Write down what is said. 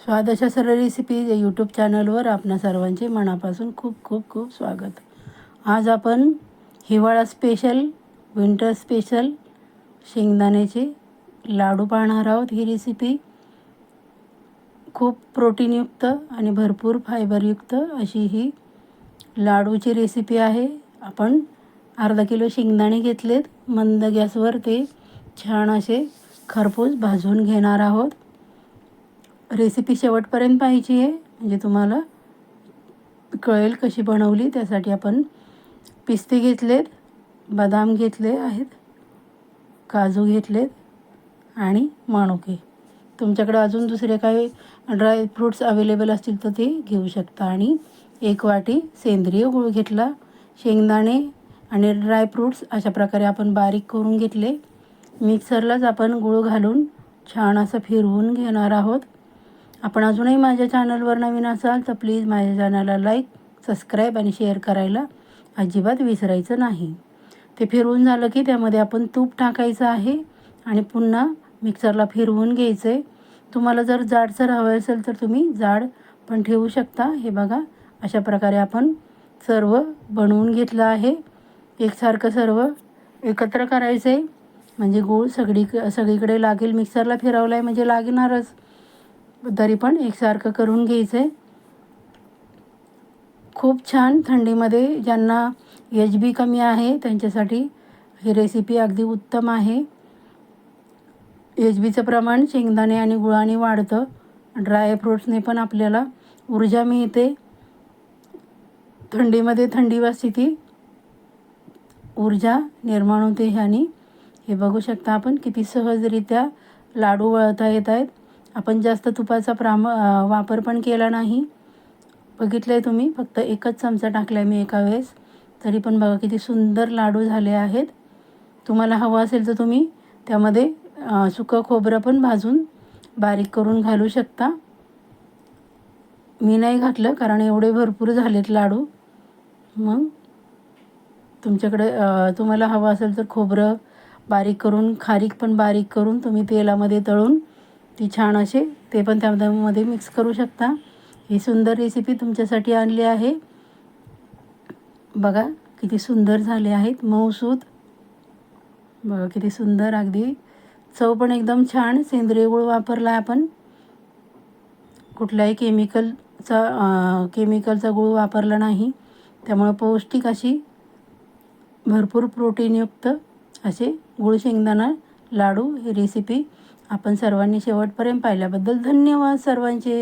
स्वादशा सरळ रेसिपीज या यूट्यूब चॅनलवर आपणा सर्वांचे मनापासून खूप खूप खूप स्वागत. आज आपण हिवाळा स्पेशल विंटर स्पेशल शेंगदाण्याचे लाडू पाहणार आहोत ही रेसिपी खूप प्रोटीनयुक्त आणि भरपूर फायबरयुक्त अशी ही लाडूची रेसिपी आहे. आपण अर्धा किलो शेंगदाणे घेतलेत. मंद गॅसवर ते छान असे खरपूस भाजून घेणार आहोत. रेसिपी शेवटपर्यंत पाहिजे आहे. म्हणजे तुम्हाला कळेल कशी बनवली. त्यासाठी आपण पिस्ते घेतलेत बदाम घेतले आहेत काजू घेतलेत आणि माणुके. तुमच्याकडे अजून दुसरे काही ड्राय फ्रूट्स अवेलेबल असतील तर ते घेऊ शकता. आणि एक वाटी सेंद्रिय गूळ घेतला शेंगदाणे आणि ड्राय फ्रूट्स अशा प्रकारे आपण बारीक करून घेतले. मिक्सरलाच आपण गूळ घालून छान असं फिरवून घेणार आहोत. आपण अजूनही माझ्या चॅनलवर नवीन असाल तर प्लीज माझ्या चॅनलला लाईक सबस्क्राईब आणि शेअर करायला अजिबात विसरायचं नाही. ते फिरवून झालं की त्यामध्ये आपण तूप टाकायचं आहे आणि पुन्हा मिक्सरला फिरवून घ्यायचं आहे तुम्हाला जर जाडसर हवं असेल तर तुम्ही जाड पण ठेवू शकता. हे बघा अशा प्रकारे आपण सर्व बनवून घेतलं आहे. एकसारखं सर्व एकत्र करायचं आहे म्हणजे गूळ सगळी सगळीकडे लागेल. मिक्सरला फिरवला आहे म्हणजे लागणारच. तरी पण एकसारखं करून घ्यायचं आहे खूप छान थंडीमध्ये ज्यांना एच बी कमी आहे त्यांच्यासाठी ही रेसिपी अगदी उत्तम आहे. एच बीचं प्रमाण शेंगदाणे आणि गुळाने वाढतं. ड्रायफ्रूट्सने पण आपल्याला ऊर्जा मिळते. थंडीमध्ये थंडी वाजते ऊर्जा निर्माण होते ह्यानी. हे बघू शकता आपण किती सहजरित्या लाडू वळता येत आहेत. आपण जास्त तुपाचा प्राम वापर पण केला नाही. बघितलं आहे तुम्ही फक्त एकच चमचा टाकला आहे मी एका वेळेस. तरी पण बघा किती सुंदर लाडू झाले आहेत. तुम्हाला हवं असेल तर तुम्ही त्यामध्ये सुकं खोबरं पण भाजून बारीक करून घालू शकता. मी नाही घातलं कारण एवढे भरपूर झालेत लाडू. मग तुमच्याकडे तुम्हाला हवं असेल तर खोबरं बारीक करून खारीक पण बारीक करून तुम्ही तेलामध्ये तळून ती छान असे. ते पण त्यामध्ये मिक्स करू शकता. ही सुंदर रेसिपी तुमच्यासाठी आणली आहे. बघा किती सुंदर झाले आहेत. मऊसूत. बघा किती सुंदर अगदी. चव पण एकदम छान. सेंद्रिय गुळ वापरला आपण. कुठल्याही केमिकलचा केमिकलचा गुळ वापरला नाही. त्यामुळं पौष्टिक अशी भरपूर प्रोटीनयुक्त असे गुळ शेंगदाणा लाडू ही रेसिपी आपण सर्वांनी शेवटपर्यंत पाहिल्याबद्दल धन्यवाद सर्वांचे.